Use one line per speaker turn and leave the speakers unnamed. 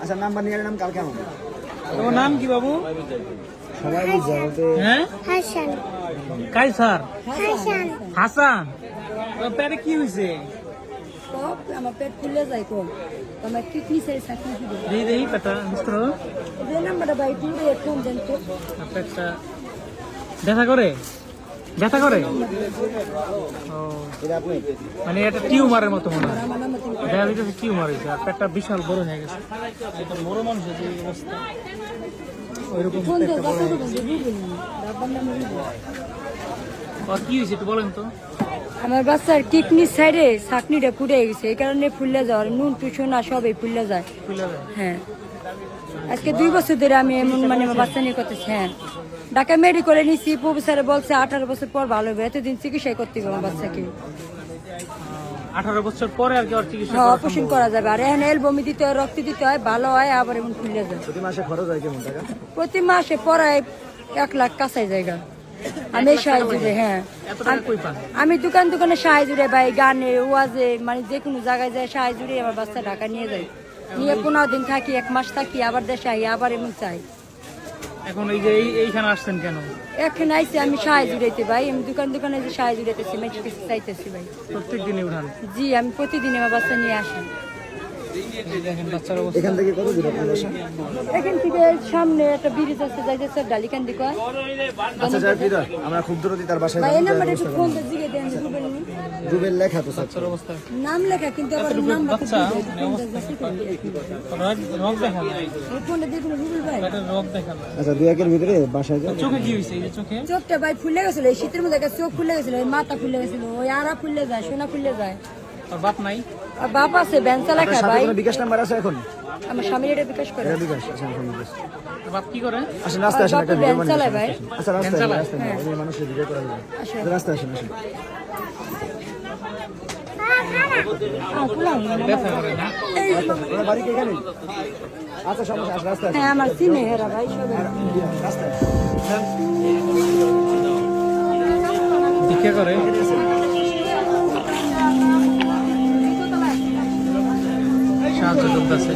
আচ্ছা নাম্বার নিয়ে নাম কালকে আমাকে
তোমার নাম কি বাবু?
সবাই বুঝছে বলতে
হ্যাঁ?
হাসান।
কাইসার?
হাসান।
হাসান? তোর পেটে কি
আমার পেট ফুলে যায় কম। কিডনি সাইড সাকনি দিবে?
দেখি মিস্ত্র
নাম্বারটা
পেটটা করে। ব্যথা করে? ও।
এটা আপনি
মানে এটা টিউমারের মতো মনে হয়।
আমার
ডায়াবেটিস টিউমার হয়েছে আর পেটটা বিশাল বড় হয়ে গেছে। বড় মানুষের যে অবস্থা। ওইরকম হয়ে আর কি হয়েছে একটু বলেন তো?
আমার বাচ্চার কিডনি সাইডে সাকনিটা ফুটে গেছে এই কারণে ফুললে যাওয়ার নুন টুসুন আর সবই ফুললে যায়।
খুলে দেয়
হ্যাঁ। আজকে দুই বছর ধরে আমি এমন মানে আমার বাচ্চা নিয়ে করতেছি হ্যাঁ। ঢাকা মেডিকেলে নিছি প্রফেসরে বলছে আঠারো বছর পর ভালো হবে এতদিন চিকিৎসাই করতে হবে আমার বাচ্চাকে।
আঠারো বছর পরে আর কি আর চিকিৎসা
হ্যাঁ অপারেশন করা যাবে। আর এখন এল দিতে হয় রক্ত দিতে হয় ভালো হয় আবার এমন যায়।
প্রতি মাসে খরচ হয় কেমন টাকা?
প্রতি মাসে পড়ায় এক লাখ কাছাই জায়গা। আমি সাহায্য দিই, হ্যাঁ। আমি দোকান দোকানে সাহায্য রে ভাই গানে ওয়াজে মানে যে কোনো জায়গায় যায় সাহায্য রে আমার বাচ্চা ঢাকা নিয়ে যাই নিয়ে পনেরো দিন থাকি এক মাস থাকি আবার দেশে আই আবার এমন চাই।
এখন এই যে এইখানে আসছেন কেন?
এখানে আইসি আমি সাহায্য জুড়াইতে ভাই আমি দোকান দোকানে যে সাহায্য জুড়াইতেছি মেয়ের চাইতেছি ভাই।
প্রত্যেক দিনই উঠান?
জি আমি প্রতিদিন আমার বাচ্চা নিয়ে আসি
এই দেখেন বাচ্চার অবস্থা
এখান থেকে কত দূর আপনার বাসা?
এখান থেকে সামনে একটা ব্রিজ আছে যাইতেছে ডালিকান দিকে
আচ্ছা যাই আমরা খুব দূরতি তার বাসায়
ভাই এই নাম্বারে একটু। ফোন দিকে দেন রুবেল নি।
রুবেল লেখা তো স্যার।
অবস্থা।
নাম লেখা কিন্তু আবার
রোগ রোগ দেখা
ফোনটা দেখুন রুবেল ভাই।
রোগ দেখা
আচ্ছা দুই একের ভিতরে বাসায় যাব।
চোখে কি এই চোখে?
চোখটা ভাই ফুলে গেছিল এই শীতের মধ্যে চোখ ফুলে গেছিল এই মাথা ফুলে গেছিল ওই আড়া ফুলে যায় সোনা ফুলে যায়।
আর বাপ নাই?
আর বাপ আছে বেঞ্চা লেখা
সাথে
ভাই
কোনো বিকাশ নাম্বার আছে এখন?
আমার স্বামীর এটা বিকাশ করে।
এটা বিকাশ আচ্ছা এখন বিকাশ।
বাপ কি করে?
আসেন রাস্তায় আসেন একটা ভিডিও
ভ্যান চালায় ভাই।
আচ্ছা রাস্তায়? রাস্তায় ওই মানুষের ভিডিও করা যাবে রাস্তায় আসেন আসেন।
করে না?
ওরা বাড়ি কি আচ্ছা সমস্যা আছে রাস্তায়
হ্যাঁ আমার চিনে হেরা ভাই
রাস্তায়
ভিক্ষা করে? চলতেছে